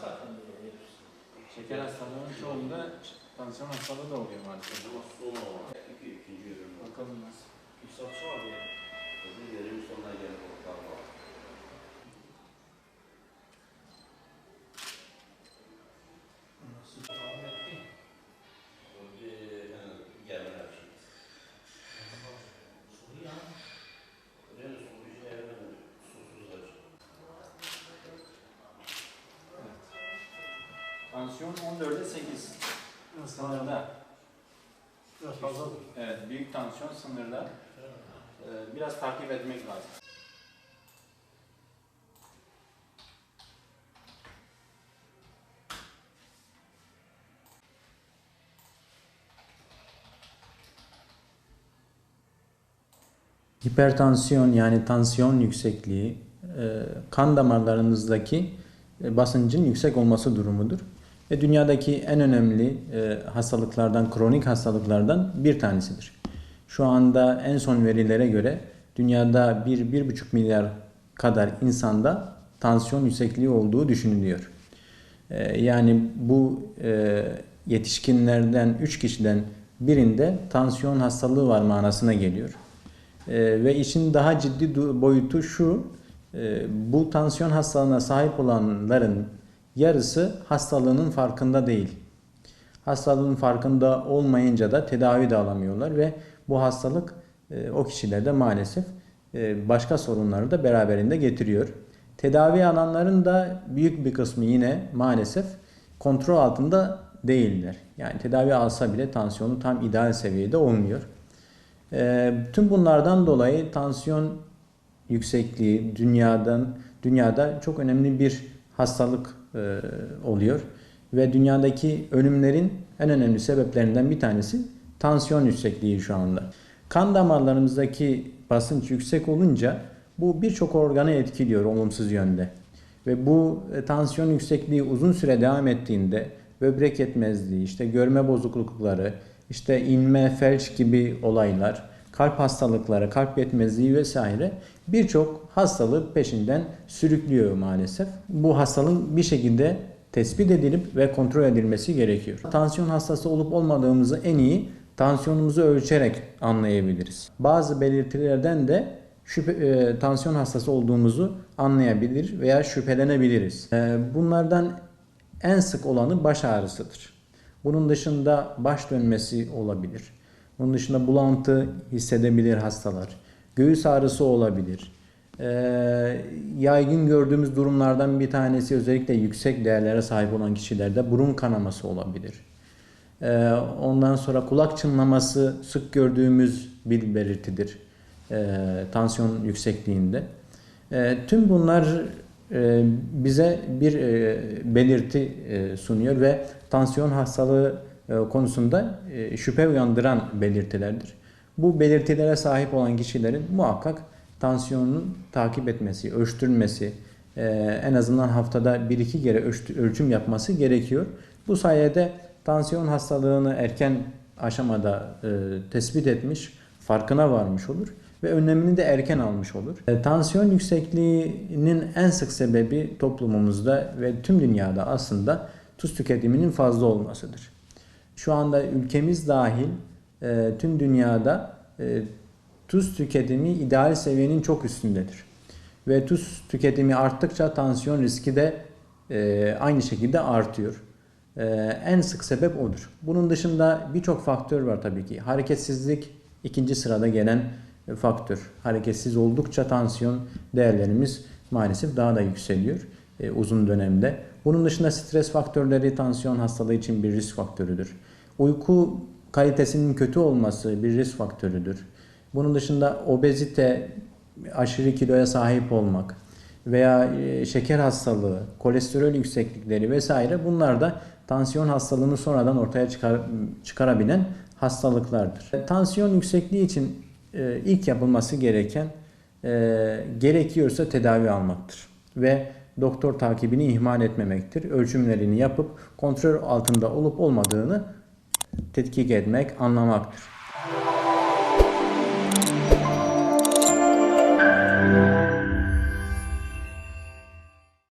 zaten böyle hepsi. Şeker hastalığının çoğunda tansiyon hastalığı da oluyor maalesef. Bakalım nasıl. Tansiyon 14'e 8. Sınırda. Biraz fazla. Evet, büyük tansiyon sınırda. Ee, biraz takip etmek lazım. Hipertansiyon yani tansiyon yüksekliği e, kan damarlarınızdaki e, basıncın yüksek olması durumudur. Ve dünyadaki en önemli e, hastalıklardan, kronik hastalıklardan bir tanesidir. Şu anda en son verilere göre dünyada 1-1,5 milyar kadar insanda tansiyon yüksekliği olduğu düşünülüyor. E, Yani bu e, yetişkinlerden 3 kişiden birinde tansiyon hastalığı var manasına geliyor. Ve işin daha ciddi boyutu şu, bu tansiyon hastalığına sahip olanların yarısı hastalığının farkında değil. Hastalığın farkında olmayınca da tedavi de alamıyorlar ve bu hastalık e, o kişilerde maalesef e, başka sorunları da beraberinde getiriyor. Tedavi alanların da büyük bir kısmı yine maalesef kontrol altında değiller. Yani tedavi alsa bile tansiyonu tam ideal seviyede olmuyor. Ee, tüm bunlardan dolayı tansiyon yüksekliği dünyadan dünyada çok önemli bir hastalık e, oluyor ve dünyadaki ölümlerin en önemli sebeplerinden bir tanesi tansiyon yüksekliği şu anda. Kan damarlarımızdaki basınç yüksek olunca bu birçok organı etkiliyor olumsuz yönde. Ve bu e, tansiyon yüksekliği uzun süre devam ettiğinde böbrek yetmezliği, işte görme bozuklukları, işte inme, felç gibi olaylar, kalp hastalıkları, kalp yetmezliği vesaire birçok hastalığı peşinden sürüklüyor maalesef. Bu hastalığın bir şekilde tespit edilip ve kontrol edilmesi gerekiyor. Tansiyon hastası olup olmadığımızı en iyi tansiyonumuzu ölçerek anlayabiliriz. Bazı belirtilerden de şüphe, e, tansiyon hastası olduğumuzu anlayabilir veya şüphelenebiliriz. E, bunlardan en sık olanı baş ağrısıdır. Bunun dışında baş dönmesi olabilir. Bunun dışında bulantı hissedebilir hastalar. Göğüs ağrısı olabilir. Ee, yaygın gördüğümüz durumlardan bir tanesi özellikle yüksek değerlere sahip olan kişilerde burun kanaması olabilir. Ee, ondan sonra kulak çınlaması sık gördüğümüz bir belirtidir ee, tansiyon yüksekliğinde. Ee, tüm bunlar e, bize bir e, belirti e, sunuyor ve tansiyon hastalığı konusunda e, şüphe uyandıran belirtilerdir. Bu belirtilere sahip olan kişilerin muhakkak tansiyonun takip etmesi, ölçtürülmesi, e, en azından haftada 1-2 kere ölç- ölçüm yapması gerekiyor. Bu sayede tansiyon hastalığını erken aşamada e, tespit etmiş, farkına varmış olur ve önlemini de erken almış olur. E, tansiyon yüksekliğinin en sık sebebi toplumumuzda ve tüm dünyada aslında tuz tüketiminin fazla olmasıdır. Şu anda ülkemiz dahil e, tüm dünyada e, tuz tüketimi ideal seviyenin çok üstündedir. Ve tuz tüketimi arttıkça tansiyon riski de e, aynı şekilde artıyor. E, en sık sebep odur. Bunun dışında birçok faktör var tabii ki. Hareketsizlik ikinci sırada gelen faktör. Hareketsiz oldukça tansiyon değerlerimiz maalesef daha da yükseliyor e, uzun dönemde. Bunun dışında stres faktörleri tansiyon hastalığı için bir risk faktörüdür. Uyku kalitesinin kötü olması bir risk faktörüdür. Bunun dışında obezite, aşırı kiloya sahip olmak veya e, şeker hastalığı, kolesterol yükseklikleri vesaire bunlar da tansiyon hastalığını sonradan ortaya çıkar, çıkarabilen hastalıklardır. E, Tansiyon yüksekliği için e, ilk yapılması gereken gerekiyorsa tedavi almaktır ve doktor takibini ihmal etmemektir. Ölçümlerini yapıp kontrol altında olup olmadığını Դիտքի գետ 1 աննամակն էր